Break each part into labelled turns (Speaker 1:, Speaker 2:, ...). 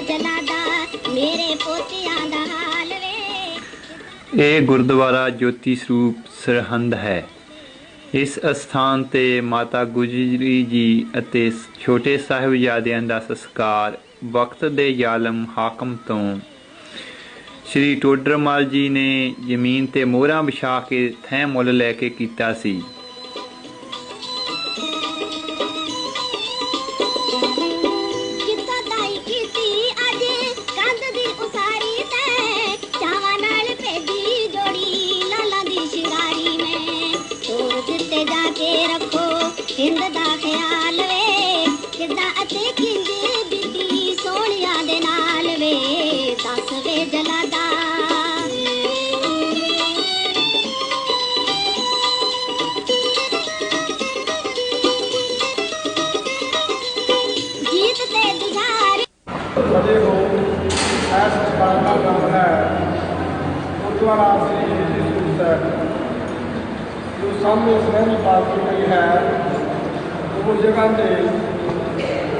Speaker 1: ਜਲਾਦਾ, ਮੇਰੇ ਪੋਤਿਆਂ ਦਾ ਹਾਲ ਵੇ।
Speaker 2: ਇਹ ਗੁਰਦੁਆਰਾ ਜੋਤੀ ਸਰੂਪ ਸਰਹੰਦ ਹੈ। ਇਸ ਅਸਥਾਨ ਤੇ ਮਾਤਾ ਗੁਜਰੀ ਜੀ ਅਤੇ ਛੋਟੇ ਸਾਹਿਬਜ਼ਾਦਿਆਂ ਦਾ ਸੰਸਕਾਰ ਵਕਤ ਦੇ ਜ਼ਾਲਮ ਹਾਕਮ ਤੋਂ। ਸ੍ਰੀ ਟੋਡਰਮਲ ਜੀ ਨੇ ਜ਼ਮੀਨ ਤੇ ਮੋਹਰਾਂ ਵਿਛਾ ਕੇ ਥੈਂ ਮੁੱਲ ਲੈ ਕੇ ਕੀਤਾ ਸੀ।
Speaker 3: ਗੁਰਦੁਆਰਾ ਸ੍ਰੀ ਜੀ ਸੂਰ ਸਾਹਿਬ, ਜੋ ਸਾਹਮਣੇ ਸਨਹਿਰੀ ਪਾਲਕੀ ਪਈ ਹੈ, ਉਹ ਜਗ੍ਹਾ ਤੇ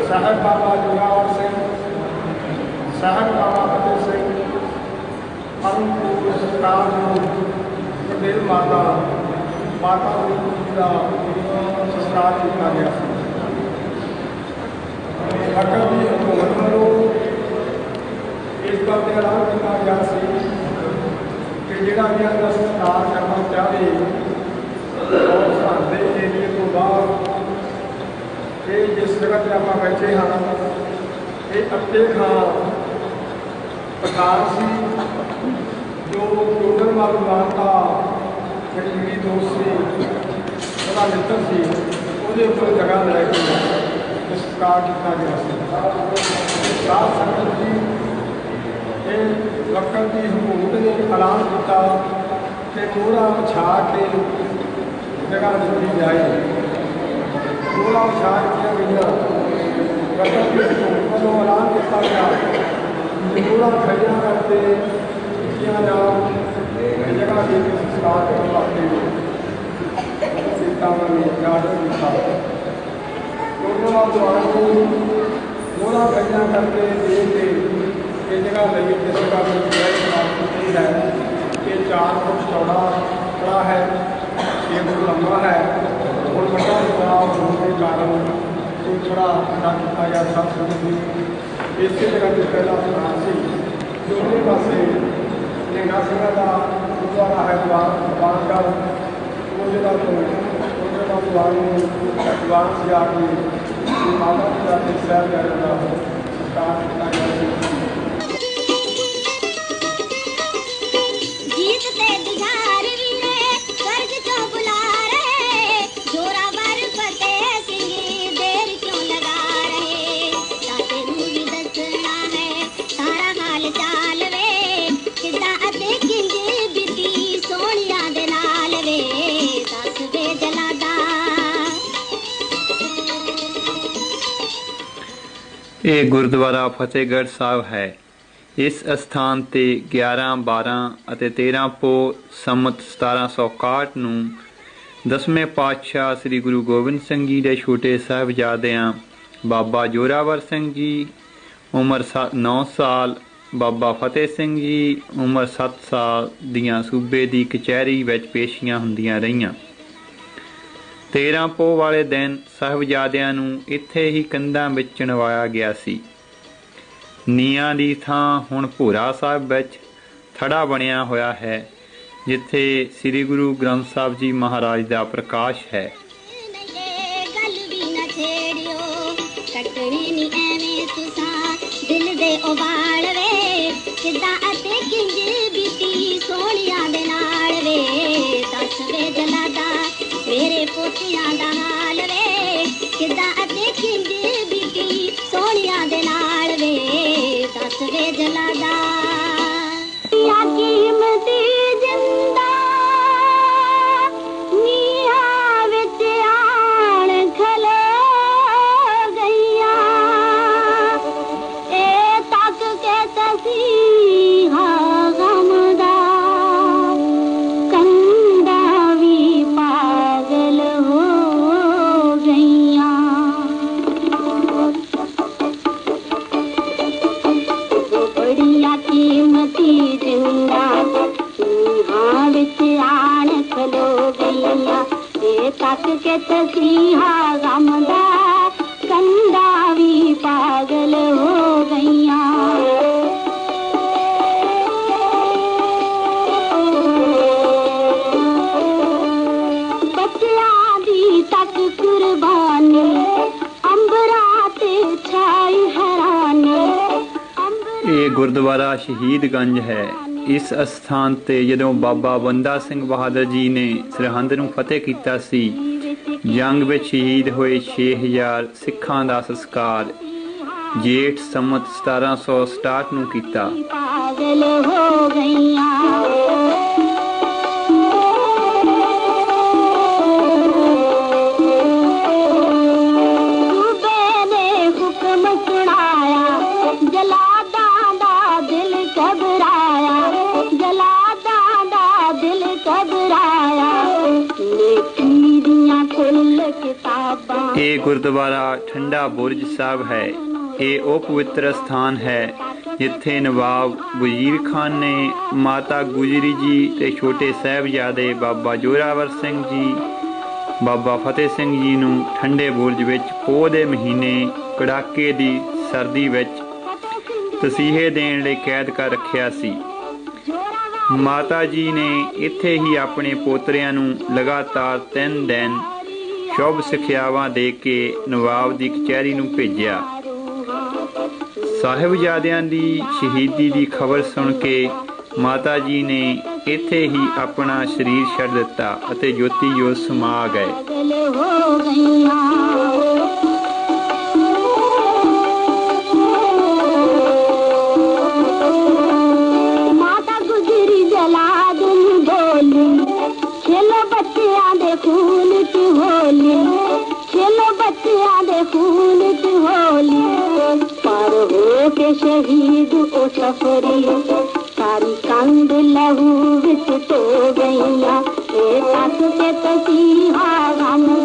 Speaker 3: ਸਾਹਿਬ ਬਾਬਾ ਜੋਰਾਵਰ ਸਿੰਘ, ਸਾਹਿਬ ਬਾਬਾ ਫਤਿਹ ਸਿੰਘ ਪਰਮਪੂਰ ਸਰਕਾਰ ਨੂੰ ਗੁਰਦੇਵ ਮਾਤਾ ਮਾਤਾ ਗੁਰੂ ਜੀ ਦਾ ਸੰਸਕਾਰ ਕੀਤਾ ਗਿਆ ਸੀ। ਅਕਲ ਵੱਲੋਂ ਇਸ ਗੱਲ ਤੇ ਐਲਾਨ ਕੀਤਾ ਗਿਆ ਸੀ ਕਿ ਜਿਹੜਾ ਵੀ ਅਗਰ ਸਤਿਕਾਰ ਕਰਨਾ ਚਾਹੇ, ਉਹ ਸਾਡੇ ਏਰੀਏ ਤੋਂ ਬਾਹਰ ਇਹ ਜਿਸ ਜਗ੍ਹਾ ਤੇ ਆਪਾਂ ਬੈਠੇ ਹਾਂ, ਇਹ ਅੱਤੇ ਖਾਂ ਪਠਾਨ ਸੀ, ਜੋ ਟੋਡਰ ਮਾਲ ਮਾਤਾ ਜਿਹੜੀ ਦੋਸਤ ਸੀ, ਉਹਦਾ ਮਿੱਤਰ ਸੀ, ਉਹਦੇ ਉੱਪਰ ਜਗ੍ਹਾ ਲੈ ਕੇ ਸਤਿਕਾਰ ਕੀਤਾ ਗਿਆ ਸੀ। ਸਾਧ ਸੰਗਤ ਜੀ ਇਹ ਵਕਤ ਦੀ ਹਕੂਮਤ ਨੇ ਐਲਾਨ ਕਿ ਕੋੜਾ ਵਿਛਾ ਕੇ ਜਗ੍ਹਾ ਦਿੱਤੀ ਜਾਏ। ਕੋੜਾ ਵਿਛਾ ਕੇ ਗਈਆਂ ਵਕਤ ਵੱਲੋਂ ਐਲਾਨ ਕੀਤਾ ਗਿਆ। ਕੋੜਾ ਖੜਿਆ ਕਰਕੇ ਕਿਹਾ ਜਾ ਜਗ੍ਹਾ ਦੇ ਕੇ ਸੰਸਕਾਰ ਕਰਨ ਵਾਸਤੇ ਸੀਤਾਵਾਂ ਨੇ ਗਾਰਡਨ ਕੀਤਾ ਉਹਨਾਂ ਦੁਆਰਾ ਨੂੰ ਉਹਨਾਂ ਗੱਲਾਂ ਕਰਕੇ ਦੇ ਕੇ ਇਹ ਜਗ੍ਹਾ ਲਈ ਜਿਸ ਜਗ੍ਹਾ ਨੂੰ ਜਗ੍ਹਾ ਪ੍ਰਾਪਤ ਹੈ। ਇਹ ਚਾਰ ਫੁੱਟ ਚੌੜਾ ਖੜਾ ਹੈ, ਛੇ ਫੁੱਟ ਲੰਬਾ ਹੈ। ਹੁਣ ਵੱਡਾ ਤਲਾਬ ਹੋਣ ਦੇ ਕਾਰਨ ਕੋਈ ਥੋੜਾ ਵੱਡਾ ਕੀਤਾ ਗਿਆ ਸਭ ਸੰਗਤ ਦੀ। ਇਸੇ ਜਗ੍ਹਾ ਤੇ ਪਹਿਲਾ ਸਥਾਨ ਸੀ। ਦੋਨੇ ਪਾਸੇ ਨਿਹੰਗਾ ਸਿੰਘਾਂ ਦਾ ਗੁਰਦੁਆਰਾ ਹੈ ਬਾਣਗੜ੍ਹ ਉਹ ਜਿਹੜਾ ਤੋਂ ਉਹ ਜਿਹੜਾ ਦੁਆਰ ਨੂੰ ਦੁਆਰ ਸਜਾ ਕੇ ਇਹ ਮਾਤਾ ਪਿਤਾ ਦੇ ਸਾਹਿਬ ਦਾ ਸਤਿਕਾਰ ਕੀਤਾ ਗਿਆ ਸੀ।
Speaker 2: ਇਹ ਗੁਰਦੁਆਰਾ ਫਤਿਹਗੜ੍ਹ ਸਾਹਿਬ ਹੈ। ਇਸ ਅਸਥਾਨ ਤੇ 11 12 ਅਤੇ 13 ਪੋ ਸੰਮਤ 1761 ਨੂੰ ਦਸਵੇਂ ਪਾਤਸ਼ਾਹ ਸ੍ਰੀ ਗੁਰੂ ਗੋਬਿੰਦ ਸਿੰਘ ਜੀ ਦੇ ਛੋਟੇ ਸਾਹਿਬਜ਼ਾਦਿਆਂ ਬਾਬਾ ਜੋਰਾਵਰ ਸਿੰਘ ਜੀ, ਉਮਰ 9 ਸਾਲ, ਬਾਬਾ ਫਤਿਹ ਸਿੰਘ ਜੀ, ਉਮਰ 7 ਸਾਲ ਦੀਆਂ ਸੂਬੇ ਦੀ ਕਚਹਿਰੀ ਵਿੱਚ ਪੇਸ਼ੀਆਂ ਹੁੰਦੀਆਂ ਰਹੀਆਂ। 13 ਪੋ ਵਾਲੇ ਦਿਨ ਸਾਹਿਬਜ਼ਾਦਿਆਂ ਨੂੰ ਇੱਥੇ ਹੀ ਕੰਧਾਂ ਵਿੱਚ ਚਣਵਾਇਆ ਗਿਆ ਸੀ। ਨੀਆਂ ਦੀ ਥਾਂ ਹੁਣ ਭੂਰਾ ਸਾਹਿਬ ਵਿੱਚ ਥੜਾ ਬਣਿਆ ਹੋਇਆ ਹੈ, ਜਿੱਥੇ ਸ੍ਰੀ ਗੁਰੂ ਗ੍ਰੰਥ ਸਾਹਿਬ ਜੀ ਮਹਾਰਾਜ ਦਾ ਪ੍ਰਕਾਸ਼ ਹੈ।
Speaker 1: ਸੋਹਣਿਆਂ ਦੇ ਨਾਲ ਵੇ ਦੱਸ ਵੇ ਜਲਾਦਾ ਮੇਰੇ ਪੋਤਿਆਂ ਦਾ ਹਾਲ ਵੇ ਕਿੱਦਾਂ बिच आण खलो गईया पागल हो गईया बच्चा तक कुर्बानी, अंबरा छाई
Speaker 2: हरानी। ये शहीदगंज है। ਇਸ ਅਸਥਾਨ ਤੇ ਜਦੋਂ ਬਾਬਾ ਬੰਦਾ ਸਿੰਘ ਬਹਾਦਰ ਜੀ ਨੇ ਸਰਹੰਦ ਨੂੰ ਫਤਿਹ ਕੀਤਾ ਸੀ, ਜੰਗ ਵਿੱਚ ਸ਼ਹੀਦ ਹੋਏ 6000 ਸਿੱਖਾਂ ਦਾ ਸੰਸਕਾਰ ਜੇਠ ਸੰਮਤ 1767 ਨੂੰ ਕੀਤਾ। ਇਹ ਗੁਰਦੁਆਰਾ ਠੰਡਾ ਬੁਰਜ ਸਾਹਿਬ ਹੈ। ਇਹ ਉਹ ਪਵਿੱਤਰ ਸਥਾਨ ਹੈ ਜਿੱਥੇ ਨਵਾਬ ਵਜ਼ੀਰ ਖਾਨ ਨੇ ਮਾਤਾ ਗੁਜਰੀ ਜੀ ਤੇ ਛੋਟੇ ਸਾਹਿਬਜ਼ਾਦੇ ਬਾਬਾ ਜੋਰਾਵਰ ਸਿੰਘ ਜੀ, ਬਾਬਾ ਫਤਿਹ ਸਿੰਘ ਜੀ ਨੂੰ ਠੰਡੇ ਬੁਰਜ ਵਿੱਚ ਪੋਹ ਦੇ ਮਹੀਨੇ ਕੜਾਕੇ ਦੀ ਸਰਦੀ ਵਿੱਚ ਤਸੀਹੇ ਦੇਣ ਲਈ ਕੈਦ ਕਰ ਰੱਖਿਆ ਸੀ। ਮਾਤਾ ਜੀ ਨੇ ਇੱਥੇ ਹੀ ਆਪਣੇ ਪੋਤਰਿਆਂ ਨੂੰ ਲਗਾਤਾਰ 3 ਦਿਨ ਸ਼ੁਭ ਸਿੱਖਿਆਵਾਂ ਦੇ ਕੇ ਨਵਾਬ ਦੀ ਕਚਹਿਰੀ ਨੂੰ ਭੇਜਿਆ। ਸਾਹਿਬਜ਼ਾਦਿਆਂ ਦੀ ਸ਼ਹੀਦੀ ਦੀ ਖਬਰ ਸੁਣ ਕੇ ਮਾਤਾ ਜੀ ਨੇ ਇੱਥੇ ਹੀ ਆਪਣਾ ਸਰੀਰ ਛੱਡ ਦਿੱਤਾ ਅਤੇ ਜੋਤੀ ਜੋਤ ਸਮਾ ਗਏ।
Speaker 1: ਸ਼ਹੀਦ ਉਹ ਸਫਰੀ ਸਾਰੀ ਕੰਧ ਲਹੂ ਵਿੱਚ ਧੋ ਗਈਆਂ। ਇਹ ਤੱਕ ਤੇ ਤਸੀਹਾ ਗਮ